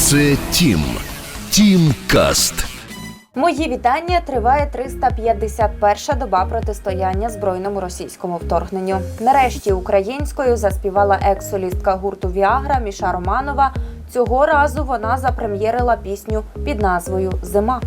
Це Тім. Тім Каст. Мої вітання триває 351-ша доба протистояння збройному російському вторгненню. Нарешті українською заспівала екс-солістка гурту Віагра Міша Романова. Цього разу вона запрем'єрила пісню під назвою Зима.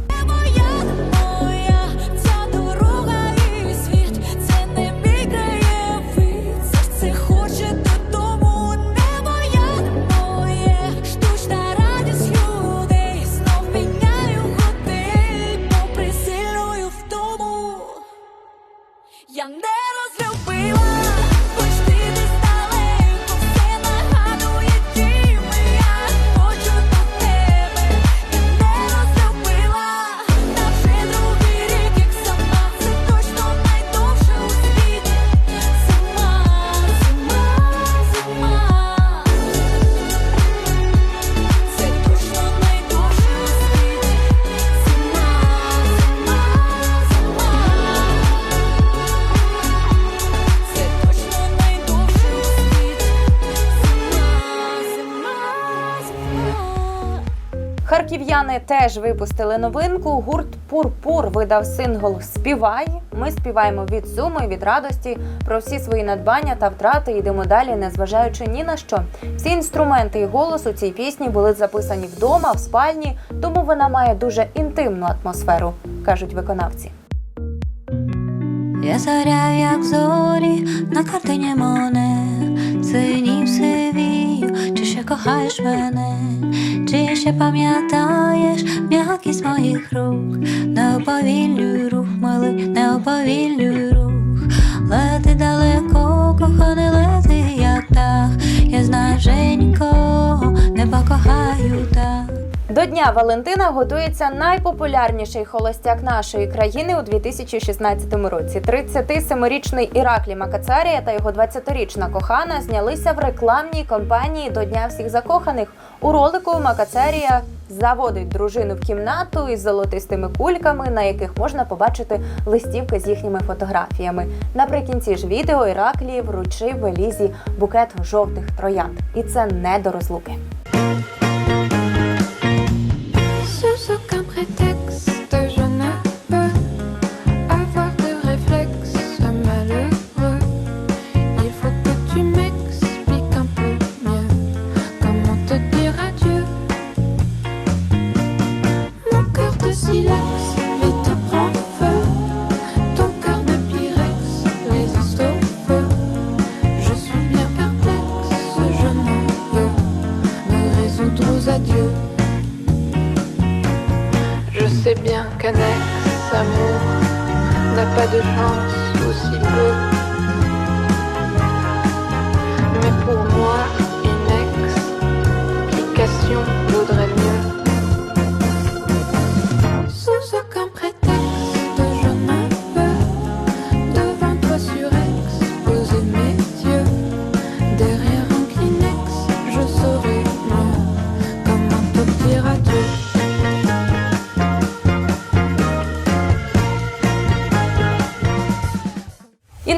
Харків'яни теж випустили новинку. Гурт Пурпур видав сингл Співай. Ми співаємо від суми, від радості про всі свої надбання та втрати. Йдемо далі, незважаючи ні на що. Всі інструменти і голос у цій пісні були записані вдома, в спальні, тому вона має дуже інтимну атмосферу, кажуть виконавці. Я заряю, як зорі на картині Моне Синів сивію, чи ще кохаєш мене, ще пам'ятаєш м'якість моїх рук, не оповіллю рух, милий, не оповіллю рух, лети далеко, коханий лети, як птах, я знаю Женько, не покохаю так. До Дня Валентина готується найпопулярніший холостяк нашої країни у 2016 році. 37-річний Іраклі Макацарія та його 20-річна кохана знялися в рекламній кампанії до Дня всіх закоханих. У ролику Макацарія заводить дружину в кімнату із золотистими кульками, на яких можна побачити листівки з їхніми фотографіями. Наприкінці ж відео Іраклі вручив Елізі букет жовтих троянд, і це не до розлуки. Pas de chance aussi peu.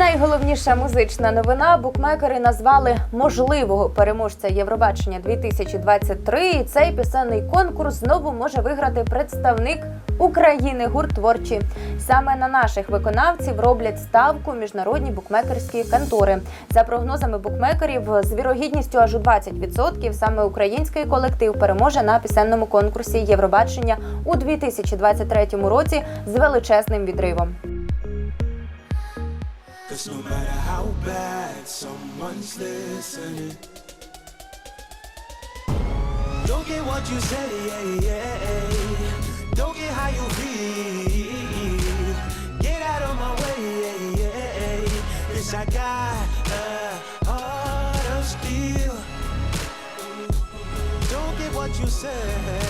Найголовніша музична новина букмекери назвали можливого переможця Євробачення 2023. І цей пісенний конкурс знову може виграти представник України гурт творчі. Саме на наших виконавців роблять ставку міжнародні букмекерські контори. За прогнозами букмекерів, з вірогідністю аж у 20% саме український колектив переможе на пісенному конкурсі Євробачення у 2023 році з величезним відривом. Cause no matter how bad someone's listening, don't get what you say, yeah, yeah. don't get how you feel. Get out of my way, yeah, yeah. Yes, I got a heart of steel. Don't get what you say,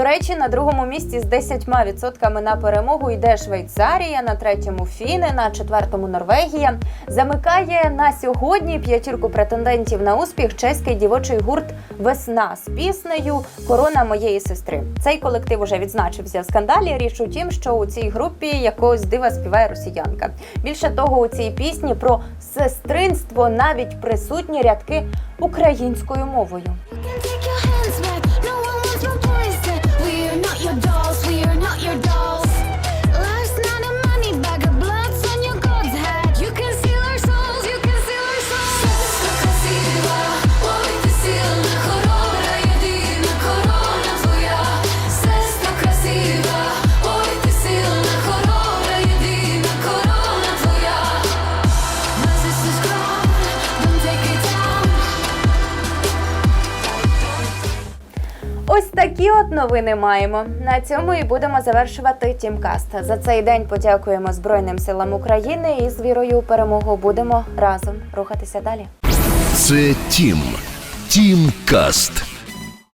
До речі, на другому місці з 10% на перемогу йде Швейцарія, на третьому Фіни, на четвертому Норвегія. Замикає на сьогодні п'ятірку претендентів на успіх чеський дівочий гурт Весна з піснею Корона моєї сестри. Цей колектив уже відзначився в скандалі. Річ у тім, що у цій групі якогось дива співає росіянка. Більше того, у цій пісні про сестринство навіть присутні рядки українською мовою. Такі от новини маємо. На цьому і будемо завершувати Тімкаст. За цей день подякуємо Збройним силам України і з вірою у перемогу будемо разом рухатися далі. Це Тім. Тімкаст.